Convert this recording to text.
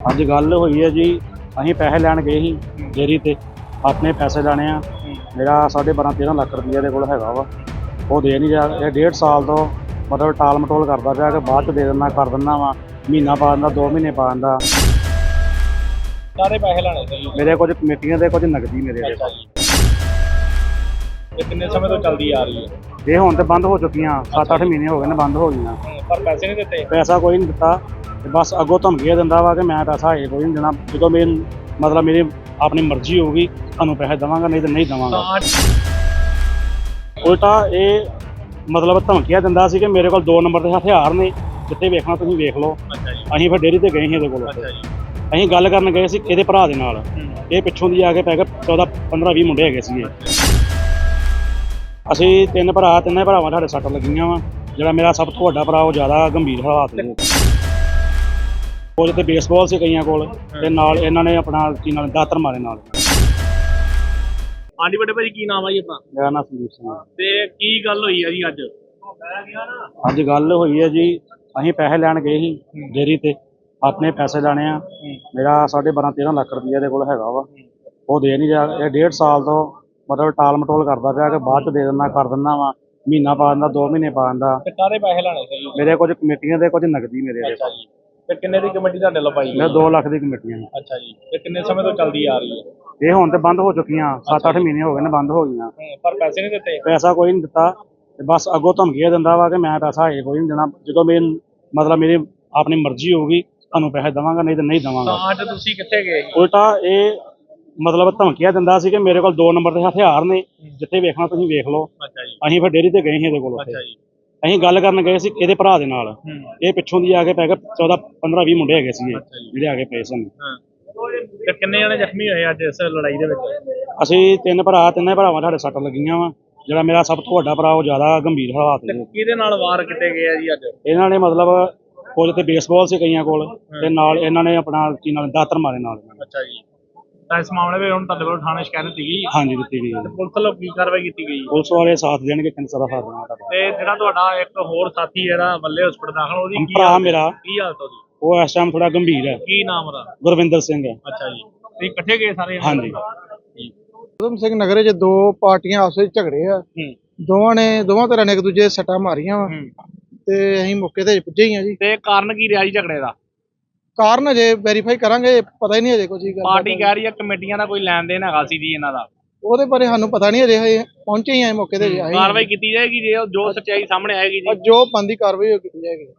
ਅੱਜ ਗੱਲ ਹੋਈ ਹੈ ਜੀ ਅਸੀਂ ਪੈਸੇ ਲੈਣ ਗਏ ਸੀ ਡੇਰੀ ਤੇ ਆਪਣੇ ਪੈਸੇ ਲੈਣੇ ਆ। ਮੇਰਾ 12.5 13 ਲੱਖ ਰੁਪਈਆ ਦੇ ਕੋਲ ਹੈਗਾ ਵਾ। ਉਹ ਦੇ ਨਹੀਂ ਰਿਹਾ ਇਹ ਡੇਢ ਸਾਲ ਤੋਂ ਮਤਲਬ ਟਾਲ ਮਟੋਲ ਕਰਦਾ ਪਿਆ ਕਿ ਬਾਅਦ ਚ ਦੇ ਦਿੰਦਾ ਕਰ ਦਿੰਦਾ ਵਾ। ਮਹੀਨਾ ਪਾ ਦਿੰਦਾ 2 ਮਹੀਨੇ ਪਾ ਦਿੰਦਾ। ਸਾਰੇ ਪੈਸੇ ਲੈਣੇ ਸੀ ਮੇਰੇ ਕੁਝ ਕਮੇਟੀਆਂ ਦੇ ਕੁਝ ਨਗਦੀ ਮੇਰੇ ਦੇ। ਜੀ। ਇਹ ਕਿੰਨੇ ਸਮੇਂ ਤੋਂ ਚੱਲਦੀ ਆ ਰਹੀ ਹੈ? ਇਹ ਹੁਣ ਤੇ ਬੰਦ ਹੋ ਚੁੱਕੀਆਂ 7-8 ਮਹੀਨੇ ਹੋ ਗਏ ਨੇ ਬੰਦ ਹੋ ਗਈਆਂ। ਹੂੰ, ਪਰ ਪੈਸੇ ਨਹੀਂ ਦਿੱਤੇ? ਪੈਸਾ ਕੋਈ ਨਹੀਂ ਦਿੱਤਾ ਤੇ ਬਸ ਅੱਗੋਂ ਧਮਕੀਆਂ ਦਿੰਦਾ ਵਾ ਕਿ ਮੈਂ ਪੈਸਾ ਇਹ ਕੋਈ ਨਹੀਂ ਦੇਣਾ। ਜਦੋਂ ਮੇਰੀ ਮਤਲਬ ਮੇਰੀ ਆਪਣੀ ਮਰਜ਼ੀ ਹੋਊਗੀ ਤੁਹਾਨੂੰ ਪੈਸੇ ਦੇਵਾਂਗਾ ਨਹੀਂ ਤੇ ਨਹੀਂ ਦੇਵਾਂਗਾ। ਉਲਟਾ ਇਹ ਮਤਲਬ ਧਮਕੀਆਂ ਦਿੰਦਾ ਸੀ ਕਿ ਮੇਰੇ ਕੋਲ ਦੋ ਨੰਬਰ ਦੇ ਹਥਿਆਰ ਨੇ ਜਿੱਥੇ ਵੇਖਣਾ ਤੁਸੀਂ ਵੇਖ ਲਓ। ਅਸੀਂ ਫਿਰ ਡੇਰੀ ਤੇ ਗਏ ਸੀ ਇਹਦੇ ਕੋਲ। ਅਸੀਂ ਗੱਲ ਕਰਨ ਗਏ ਸੀ ਇਹਦੇ ਭਰਾ ਦੇ ਨਾਲ। ਹੂੰ, ਇਹ ਪਿੱਛੋਂ ਦੀ ਆ ਕੇ ਪੈ ਗਏ 14 15 20 ਮੁੰਡੇ ਹੈਗੇ ਸੀਗੇ। ਅਸੀਂ ਤਿੰਨ ਭਰਾ ਤਿੰਨੇ ਭਰਾਵਾਂ ਸਾਡੇ ਸੱਟ ਲੱਗੀਆਂ ਵਾ। ਜਿਹੜਾ ਮੇਰਾ ਸਭ ਤੋਂ ਵੱਡਾ ਭਰਾ ਉਹ ਜ਼ਿਆਦਾ ਗੰਭੀਰ ਹਾਲਾਤ ਦੇ ਉਹਦੇ ਤੇ ਬੇਸਬਾਲ ਸੀ ਕਈਆਂ ਕੋਲ ਤੇ ਨਾਲ ਇਹਨਾਂ ਨੇ ਆਪਣਾ ਕੀ ਨਾਲ ਦਾਤਰ ਮਾਰੇ ਨਾਲ। ਹਾਂਜੀ ਵੱਡੇ ਭਾਜੀ ਕੀ ਨਾਮ ਆ ਜੀ ਆਪਣਾ? ਮੇਰਾ ਨਾਮ ਸੰਦੀਪ ਸਿੰਘ। ਤੇ ਕੀ ਗੱਲ ਹੋਈ ਆ ਜੀ ਅੱਜ? ਅੱਜ ਗੱਲ ਹੋਈ ਹੈ ਜੀ ਅਸੀਂ ਪੈਸੇ ਲੈਣ ਗਏ ਸੀ ਡੇਰੀ ਤੇ। ਆਪਣੇ ਪੈਸੇ ਲੈਣੇ ਆ। ਮੇਰਾ 12.5 13 ਲੱਖ ਰੁਪਈਆ ਦੇ ਕੋਲ ਹੈਗਾ ਵਾ। ਉਹ ਦੇ ਨਹੀਂ ਰਿਹਾ। ਇਹ ਡੇਢ ਸਾਲ ਤੋਂ ਮਤਲਬ ਟਾਲ ਮਟੋਲ ਕਰਦਾ ਪਿਆ ਕਿ ਬਾਅਦ ਚ ਦੇ ਦਿੰਦਾ ਕਰ ਦਿੰਦਾ ਵਾ। ਮਹੀਨਾ ਪਾ ਦਿੰਦਾ 2 ਮਹੀਨੇ ਪਾ ਦਿੰਦਾ। ਤੇ ਸਾਰੇ ਪੈਸੇ ਲੈਣੇ ਸੀ ਮੇਰੇ ਕੁਝ ਕਮੇਟੀਆਂ ਦੇ ਕੁਝ ਨਗਦੀ ਮੇਰੇ ਦੇ ਅੱਛਾ ਜੀ। ਤੇ ਕਿੰਨੇ ਦੀ ਕਮੇਟੀ ਤੁਹਾਡੇ ਲੋ ਪਾਈ ਮੇਰੇ 2 ਲੱਖ ਦੀ ਕਮੇਟੀਆਂ ਨੇ। ਅੱਛਾ ਜੀ। ਤੇ ਕਿੰਨੇ ਸਮੇਂ ਤੋਂ ਚੱਲਦੀ ਆ ਰਹੀ ਹੈ? ਇਹ ਹੁਣ ਤੇ ਬੰਦ ਹੋ ਚੁੱਕੀਆਂ। 7-8 ਮਹੀਨੇ ਹੋ ਗਏ ਨੇ ਬੰਦ ਹੋ ਗਈਆਂ। ਪਰ ਪੈਸੇ ਨਹੀਂ ਦਿੱਤੇ? ਪੈਸਾ ਕੋਈ ਨਹੀਂ ਦਿੱਤਾ। ਤੇ ਬਸ ਅੱਗੋਂ ਧਮਕੀਆਂ ਦਿੰਦਾ ਵਾ ਕਿ ਮੈਂ ਪੈਸਾ ਇਹ ਕੋਈ ਨਹੀਂ ਦੇਣਾ। ਜਦੋਂ ਮੇਰੀ ਮਤਲਬ ਮੇਰੀ ਆਪਣੀ ਮਰਜ਼ੀ ਹੋਊਗੀ ਤੁਹਾਨੂੰ ਪੈਸੇ ਦੇਵਾਂਗਾ ਨਹੀਂ ਤੇ ਨਹੀਂ ਦੇਵਾਂਗਾ। ਤਾਂ ਅੱਜ ਤੁਸੀਂ ਕਿੱਥੇ ਗਏ ਉਲਟਾ ਇਹ ਮਤਲਬ ਧਮਕੀਆਂ ਦਿੰਦਾ ਸੀ ਕਿ ਮੇਰੇ ਕੋਲ ਦੋ ਨੰਬਰ ਦੇ ਹਥਿਆਰ ਨੇ ਜਿੱਥੇ ਵੇਖਣਾ ਤੁਸੀਂ ਵੇਖ ਲਓ। ਅੱਛਾ ਜੀ। ਅਸੀਂ ਫਿਰ ਡੇਰੀ ਤੇ ਗਏ ਸੀ ਇਹਦੇ ਕੋਲ ਉੱਥੇ। ਅਸੀਂ ਗੱਲ ਕਰਨ ਗਏ ਸੀ ਇਹਦੇ ਭਰਾ ਦੇ ਨਾਲ। ਇਹ ਪਿੱਛੋਂ ਦੀ ਆ ਕੇ ਪੈ ਗਏ 14 15 20 ਮੁੰਡੇ ਹੈਗੇ ਜੀ। ਜਿਹੜੇ ਆ ਕੇ ਪਏ ਸਨ। ਤੇ ਕਿੰਨੇ ਜਣੇ ਜ਼ਖਮੀ ਹੋਏ ਅੱਜ ਇਸ ਲੜਾਈ ਦੇ ਵਿੱਚ? ਅਸੀਂ ਤਿੰਨ ਭਰਾ ਤਿੰਨੇ ਭਰਾਵਾਂ ਸਾਡੇ ਸੱਟ ਲੱਗੀਆਂ ਵਾ। ਜਿਹੜਾ ਮੇਰਾ ਸਭ ਤੋਂ ਵੱਡਾ ਭਰਾ ਉਹ ਜ਼ਿਆਦਾ ਗੰਭੀਰ ਹਾਲਾਤ ਦੇ ਕਿਹਦੇ ਨਾਲ ਵਾਰ ਕੀਤੇ ਗਏ ਆ ਜੀ ਅੱਜ? ਇਹਨਾਂ ਨੇ ਮਤਲਬ ਕੁਝ ਤੇ ਬੇਸਬਾਲ ਸੀ ਕਈਆਂ ਕੋਲ ਤੇ ਨਾਲ ਇਹਨਾਂ ਨੇ ਆਪਣਾ ਕੀ ਨਾਲ ਦਾਤਰ ਮਾਰੇ ਨਾਲ। ਅੱਛਾ ਜੀ। ਤਾਂ ਇਸ ਮਾਮਲੇ ਵਿੱਚ ਹੁਣ ਤੁਹਾਡੇ ਕੋਲ ਥਾਣੇ ਸ਼ਿਕਾਇਤ ਸੀਗੀ ਹਾਂਜੀ ਦਿੱਤੀ ਗਈ ਹੈ। ਪੁਲਿਸ ਵੱਲੋਂ ਕੀ ਕਾਰਵਾਈ ਕੀਤੀ ਗਈ? ਪੁਲਿਸ ਵਾਲੇ ਸਾਥ ਦੇਣਗੇ ਕਿੰਨ ਸਾਰਾ ਸਾਥ ਦੇਣਾ ਤੁਹਾਡਾ। ਤੇ ਜਿਹੜਾ ਤੁਹਾਡਾ ਇੱਕ ਹੋਰ ਸਾਥੀ ਜਿਹੜਾ ਬੱਲੇ ਹਸਪਤਾਲ ਦਾਖਲ ਉਹਦੀ ਕੀ ਭਰਾ ਹਾਲਤ- ਮੇਰਾ। ਕੀ ਹਾਲਤ ਉਹਦੀ? ਉਹ ਇਸ ਟਾਈਮ ਥੋੜਾ ਗੰਭੀਰ ਹੈ। ਕੀ ਨਾਮ ਉਹਦਾ? ਗੁਰਵਿੰਦਰ ਸਿੰਘ ਹੈ। ਅੱਛਾ ਜੀ। ਤੁਸੀਂ ਇਕੱਠੇ ਗਏ ਸਾਰੇ? ਹਾਂਜੀ। ਜੀ। ਉਦਮ ਸਿੰਘ ਨਗਰ 'ਚ ਦੋ ਪਾਰਟੀਆਂ ਆਪਸ ਵਿੱਚ ਝਗੜੇ ਆ। ਹੂੰ। ਦੋਵਾਂ ਨੇ ਦੋਵਾਂ ਤਰ੍ਹਾਂ ਨੇ ਇੱਕ ਦੂਜੇ ਦੇ ਸੱਟਾਂ ਮਾਰੀਆਂ ਵਾ। ਹੂੰ। ਤੇ ਅਸੀਂ ਮੌਕੇ ਤੇ ਪੁੱਜੇ ਹੀ ਆ ਜੀ। ਤੇ ਕਾਰਨ ਕੀ ਰਿਹਾ ਜੀ ਝਗੜੇ ਦਾ? ਕਾਰਨ ਅਜੇ ਵੈਰੀਫਾਈ ਕਰਾਂਗੇ ਪਤਾ ਹੀ ਨਹੀਂ ਅਜੇ ਕੁਝ ਗੱਲ ਪਾਰਟੀ ਕਹਿ ਰਹੀ ਹੈ ਕਮੇਟੀਆਂ ਦਾ ਕੋਈ ਲੈਣ ਦੇਣ ਹੈਗਾ ਸੀ ਜੀ ਇਹਨਾਂ ਦਾ। ਉਹਦੇ ਬਾਰੇ ਸਾਨੂੰ ਪਤਾ ਨਹੀਂ ਅਜੇ ਹਜੇ ਪਹੁੰਚੇ ਹੀ ਆ ਮੌਕੇ ਤੇ ਕਾਰਵਾਈ ਕੀਤੀ ਜਾਏਗੀ ਜੇ ਉਹ- ਜੋ ਸੱਚਾਈ ਸਾਹਮਣੇ ਆਏਗੀ ਜੀ। ਜੋ ਬੰਦੀ ਕਾਰਵਾਈ ਉਹ ਕੀਤੀ ਜਾਏਗੀ।